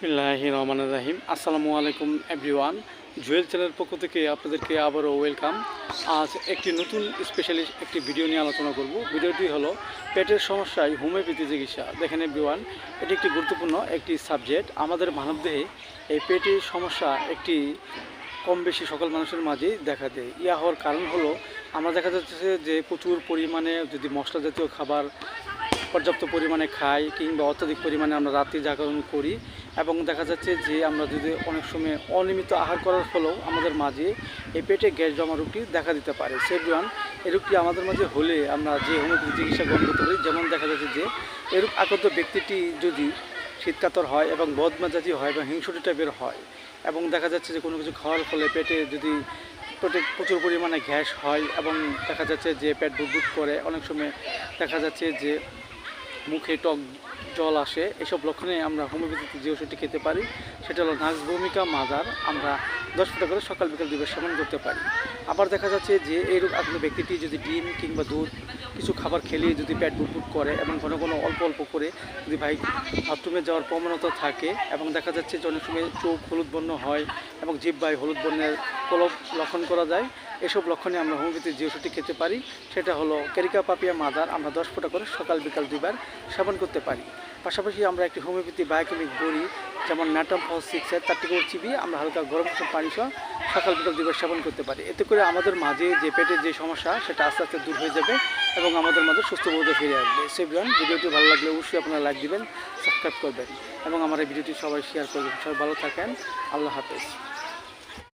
বিসমিল্লাহ রহমান রাহিম। আসসালামু আলাইকুম, এভরিওয়ান। জুয়েল চ্যানেলের পক্ষ থেকে আপনাদেরকে আবারও ওয়েলকাম। আজ একটি নতুন স্পেশালি একটি ভিডিও নিয়ে আলোচনা করব। ভিডিওটি হলো পেটের সমস্যায় হোমিওপ্যাথি চিকিৎসা। দেখেন এভরিওয়ান, এটি একটি গুরুত্বপূর্ণ একটি সাবজেক্ট। আমাদের মানবদেহে এই পেটের সমস্যা একটি কম বেশি সকল মানুষের মাঝেই দেখা দেয়। ইয়া হওয়ার কারণ হলো, আমরা দেখা যাচ্ছে যে প্রচুর পরিমাণে যদি মশলা জাতীয় খাবার পর্যাপ্ত পরিমাণে খাই কিংবা অত্যাধিক পরিমাণে আমরা রাত্রি জাগরণ করি এবং দেখা যাচ্ছে যে আমরা যদি অনেক সময় অনিয়মিত আহার করার ফলেও আমাদের মাঝে এই পেটে গ্যাস জমা রোগটি দেখা দিতে পারে। সেভরিওয়ান এই রোগটি আমাদের মাঝে হলে আমরা যে হোমিওপ্যাথি চিকিৎসা গ্রহণ করতে পারি, যেমন দেখা যাচ্ছে যে এরূপ আগত ব্যক্তিটি যদি শীতকাতর হয় এবং বদমাজাতি হয় এবং হিংসুটি টাইপের হয় এবং দেখা যাচ্ছে যে কোনো কিছু খাওয়ার ফলে পেটে যদি পেটে প্রচুর পরিমাণে গ্যাস হয় এবং দেখা যাচ্ছে যে পেট বুদবুদ করে, অনেক সময় দেখা যাচ্ছে যে মুখে টক জল আসে, এসব লক্ষণে আমরা হোমিওপ্যাথিতে যে ওষুধটি খেতে পারি, সেটা হলো নাক্স ভূমিকা মাদার আমরা দশ ফুটা করে সকাল বিকাল দুবার সেবন করতে পারি। আবার দেখা যাচ্ছে যে এই রোগ আক্রান্ত ব্যক্তিটি যদি ডিম কিংবা দুধ, কিছু খাবার খেলে যদি পেট বুটবুট করে এবং ঘন ঘন অল্প অল্প করে যদি ভাই বাথরুমে যাওয়ার প্রবণতা থাকে এবং দেখা যাচ্ছে যে অনেক সময় চোখ হলুদ বর্ণ হয় এবং জিভ বাই হলুদ বর্ণের প্রলব লক্ষণ করা যায়, এসব লক্ষণে আমরা হোমিওপ্যাথির যে ওষুধটি খেতে পারি, সেটা হলো ক্যারিকা পাপিয়া মাদার আমরা দশ ফোঁটা করে সকাল বিকাল দুবার সেবন করতে পারি। পাশাপাশি আমরা একটি হোমিওপ্যাথি বায়োকেমিক বড়ি যেমন ন্যাটাম ফল সিক্সের তার থেকে চিবি আমরা হালকা গরম পানি সহ সকাল বিকাল দুবার সেবন করতে পারি। এতে করে আমাদের মাঝে যে পেটের যে সমস্যা, সেটা আস্তে আস্তে দূর হয়ে যাবে এবং আমাদের মাঝে সুস্থ বোধ ফিরে আসবে। সেভিয়ন ভিডিওটি ভালো লাগলে অবশ্যই আপনারা লাইক দিবেন সাবস্ক্রাইব করবেন এবং আমার এই ভিডিওটি সবাই শেয়ার করবেন। সবাই ভালো থাকেন। আল্লাহ হাফেজ।